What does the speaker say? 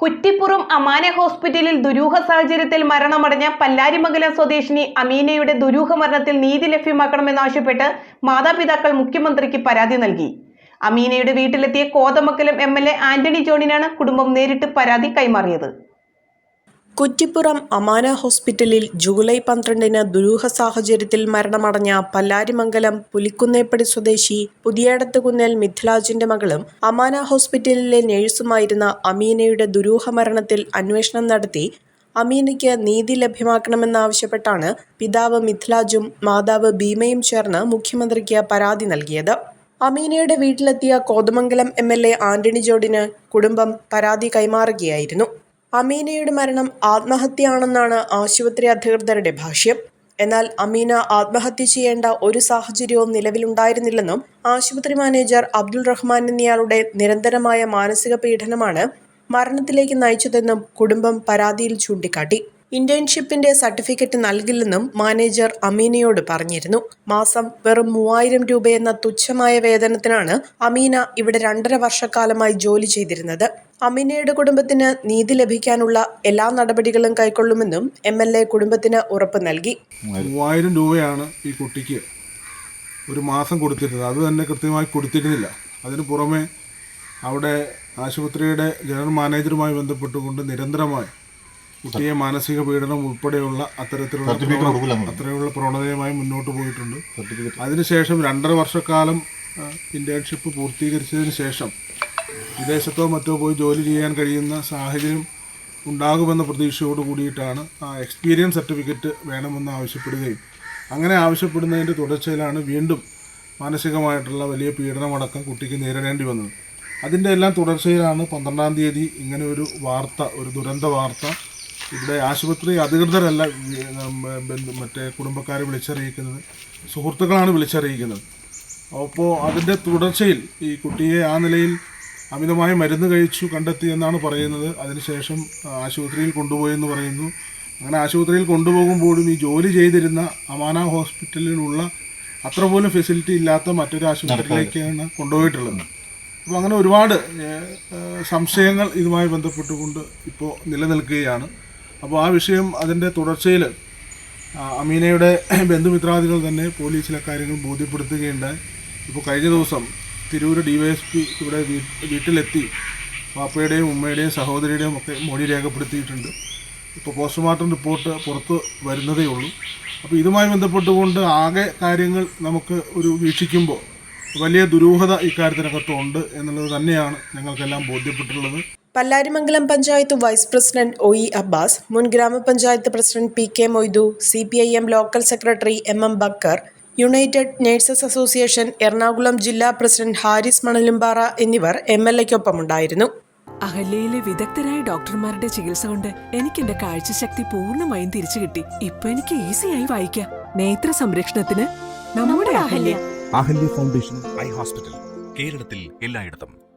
കുറ്റിപ്പുറം അമാന ഹോസ്പിറ്റലിൽ ദുരൂഹ സാഹചര്യത്തിൽ മരണമടഞ്ഞ പല്ലാരിമംഗലം സ്വദേശിനി അമീനയുടെ ദുരൂഹ മരണത്തിൽ നീതി ലഭ്യമാക്കണമെന്നാവശ്യപ്പെട്ട് മാതാപിതാക്കൾ മുഖ്യമന്ത്രിക്ക് പരാതി നൽകി. അമീനയുടെ വീട്ടിലെത്തിയ കോതമംഗലം എം ആന്റണി ജോണിനാണ് കുടുംബം നേരിട്ട് പരാതി കൈമാറിയത്. കുറ്റിപ്പുറം അമാന ഹോസ്പിറ്റലിൽ ജൂലൈ പന്ത്രണ്ടിന് ദുരൂഹ സാഹചര്യത്തിൽ മരണമടഞ്ഞ പല്ലാരിമംഗലം പുലിക്കുന്നേപ്പടി സ്വദേശി പുതിയടത്തുകുന്നേൽ മിഥിലാജിന്റെ മകളും അമാന ഹോസ്പിറ്റലിലെ നഴ്സുമായിരുന്ന അമീനയുടെ ദുരൂഹ മരണത്തിൽ അന്വേഷണം നടത്തി അമീനയ്ക്ക് നീതി ലഭ്യമാക്കണമെന്നാവശ്യപ്പെട്ടാണ് പിതാവ് മിഥിലാജും മാതാവ് ഭീമയും ചേർന്ന് മുഖ്യമന്ത്രിക്ക് പരാതി നൽകിയത്. അമീനയുടെ വീട്ടിലെത്തിയ Kothamangalam M L A Antony ജോർഡിന് കുടുംബം പരാതി കൈമാറുകയായിരുന്നു. അമീനയുടെ മരണം ആത്മഹത്യയാണെന്നാണ് ആശുപത്രി അധികൃതരുടെ ഭാഷ്യം. എന്നാൽ അമീന ആത്മഹത്യ ചെയ്യേണ്ട ഒരു സാഹചര്യവും നിലവിലുണ്ടായിരുന്നില്ലെന്നും ആശുപത്രി മാനേജർ അബ്ദുൾ റഹ്മാൻ എന്നയാളുടെ നിരന്തരമായ മാനസിക പീഡനമാണ് മരണത്തിലേക്ക് നയിച്ചതെന്നും കുടുംബം പരാതിയിൽ ചൂണ്ടിക്കാട്ടി. ഇന്റേൺഷിപ്പിന്റെ സർട്ടിഫിക്കറ്റ് നൽകില്ലെന്നും മാനേജർ അമീനയോട് പറഞ്ഞിരുന്നു. മാസം വെറും മൂവായിരം രൂപയെന്ന തുച്ഛമായ വേതനത്തിനാണ് അമീന ഇവിടെ രണ്ടര വർഷക്കാലമായി ജോലി ചെയ്തിരുന്നത്. അമീനയുടെ കുടുംബത്തിന് നീതി ലഭിക്കാനുള്ള എല്ലാ നടപടികളും കൈക്കൊള്ളുമെന്നും എം എൽ എ കുടുംബത്തിന് ഉറപ്പ് നൽകി. മൂവായിരം രൂപയാണ് ഈ കുട്ടിക്ക് ഒരു മാസം കൊടുത്തിരുന്നത്. അത് തന്നെ കൃത്യമായി കൊടുത്തിരുന്നില്ല. അതിന് പുറമെ അവിടെ ആശുപത്രിയുടെ ജനറൽ മാനേജറുമായി ബന്ധപ്പെട്ടുകൊണ്ട് നിരന്തരമായി കുട്ടിയെ മാനസിക പീഡനം ഉൾപ്പെടെയുള്ള അത്തരത്തിലുള്ള അത്രയുള്ള പ്രവണതയുമായി മുന്നോട്ട് പോയിട്ടുണ്ട്. അതിനുശേഷം രണ്ടര വർഷക്കാലം ഇന്റേൺഷിപ്പ് പൂർത്തീകരിച്ചതിന് ശേഷം വിദേശത്തോ മറ്റോ പോയി ജോലി ചെയ്യാൻ കഴിയുന്ന സാഹചര്യം ഉണ്ടാകുമെന്ന പ്രതീക്ഷയോട് കൂടിയിട്ടാണ് ആ എക്സ്പീരിയൻസ് സർട്ടിഫിക്കറ്റ് വേണമെന്ന് ആവശ്യപ്പെടുകയും. അങ്ങനെ ആവശ്യപ്പെടുന്നതിന്റെ തുടർച്ചയിലാണ് വീണ്ടും മാനസികമായിട്ടുള്ള വലിയ പീഡനമടക്കം കുട്ടിക്ക് നേരിടേണ്ടി വന്നത്. അതിന്റെ എല്ലാം തുടർച്ചയിലാണ് പന്ത്രണ്ടാം തീയതി ഇങ്ങനെ ഒരു വാർത്ത ഒരു ദുരന്ത വാർത്ത ഇവിടെ ആശുപത്രി അധികൃതരല്ല മറ്റേ കുടുംബക്കാരെ വിളിച്ചറിയിക്കുന്നത് സുഹൃത്തുക്കളാണ് വിളിച്ചറിയിക്കുന്നത്. അപ്പോൾ അതിന്റെ തുടർച്ചയിൽ ഈ കുട്ടിയെ ആ നിലയിൽ അമിതമായ മരുന്ന് കഴിച്ചു കണ്ടെത്തി എന്നാണ് പറയുന്നത്. അതിനുശേഷം ആശുപത്രിയിൽ കൊണ്ടുപോയെന്ന് പറയുന്നു. അങ്ങനെ ആശുപത്രിയിൽ കൊണ്ടുപോകുമ്പോഴും ഈ ജോലി ചെയ്തിരുന്ന അമാന ഹോസ്പിറ്റലിനുള്ള അത്ര പോലും ഫെസിലിറ്റി ഇല്ലാത്ത മറ്റൊരു ആശുപത്രിയിലേക്കാണ് കൊണ്ടുപോയിട്ടുള്ളത്. അപ്പോൾ അങ്ങനെ ഒരുപാട് സംശയങ്ങൾ ഇതുമായി ബന്ധപ്പെട്ടുകൊണ്ട് ഇപ്പോൾ നിലനിൽക്കുകയാണ്. അപ്പോൾ ആ വിഷയം അതിന്റെ തുടർച്ചയിൽ അമീനയുടെ ബന്ധുമിത്രാദികൾ തന്നെ പോലീസിലെ കാര്യങ്ങൾ ബോധ്യപ്പെടുത്തുകയുണ്ടായി. ഇപ്പോൾ കഴിഞ്ഞ ദിവസം തിരൂര് ഡിവൈഎസ്പി ഇവിടെ വീട്ടിലെത്തി പാപ്പയുടെയും ഉമ്മയുടെയും സഹോദരിയുടെയും ഒക്കെ മൊഴി രേഖപ്പെടുത്തിയിട്ടുണ്ട്. ഇപ്പോൾ പോസ്റ്റ്മോർട്ടം റിപ്പോർട്ട് പുറത്ത് വരുന്നതേ ഉള്ളൂ. അപ്പോൾ ഇതുമായി ബന്ധപ്പെട്ടുകൊണ്ട് ആകെ കാര്യങ്ങൾ നമുക്ക് ഒരു വീക്ഷിക്കുമ്പോൾ വലിയ ദുരൂഹത ഇക്കാര്യത്തിനകത്തുണ്ട് എന്നുള്ളത് തന്നെയാണ് ഞങ്ങൾക്കെല്ലാം ബോധ്യപ്പെട്ടിട്ടുള്ളത്. Pallarimangalam panchayat vice president O E Abbas മുൻ ഗ്രാമപഞ്ചായത്ത് president P K Moidu C P I M local secretary M M Bakkar United Nurses Association Ernakulam ജില്ലാ പ്രസിഡന്റ് ഹാരിസ് മണലുംപാറ എന്നിവർ എം എൽ എക്കൊപ്പമുണ്ടായിരുന്നു അഹല്യയിലെ വിദഗ്ധരായ ഡോക്ടർമാരുടെ ചികിത്സ കൊണ്ട് എനിക്ക് എന്റെ കാഴ്ചശക്തി പൂർണമായും തിരിച്ചു കിട്ടി. ഇപ്പൊ എനിക്ക് ഈസിയായി വായിക്കാം. നേത്ര സംരക്ഷണത്തിന് നമ്മുടെ Ahalia. Ahalia foundation eye hospital കേരളത്തിൽ എല്ലായിടത്തും.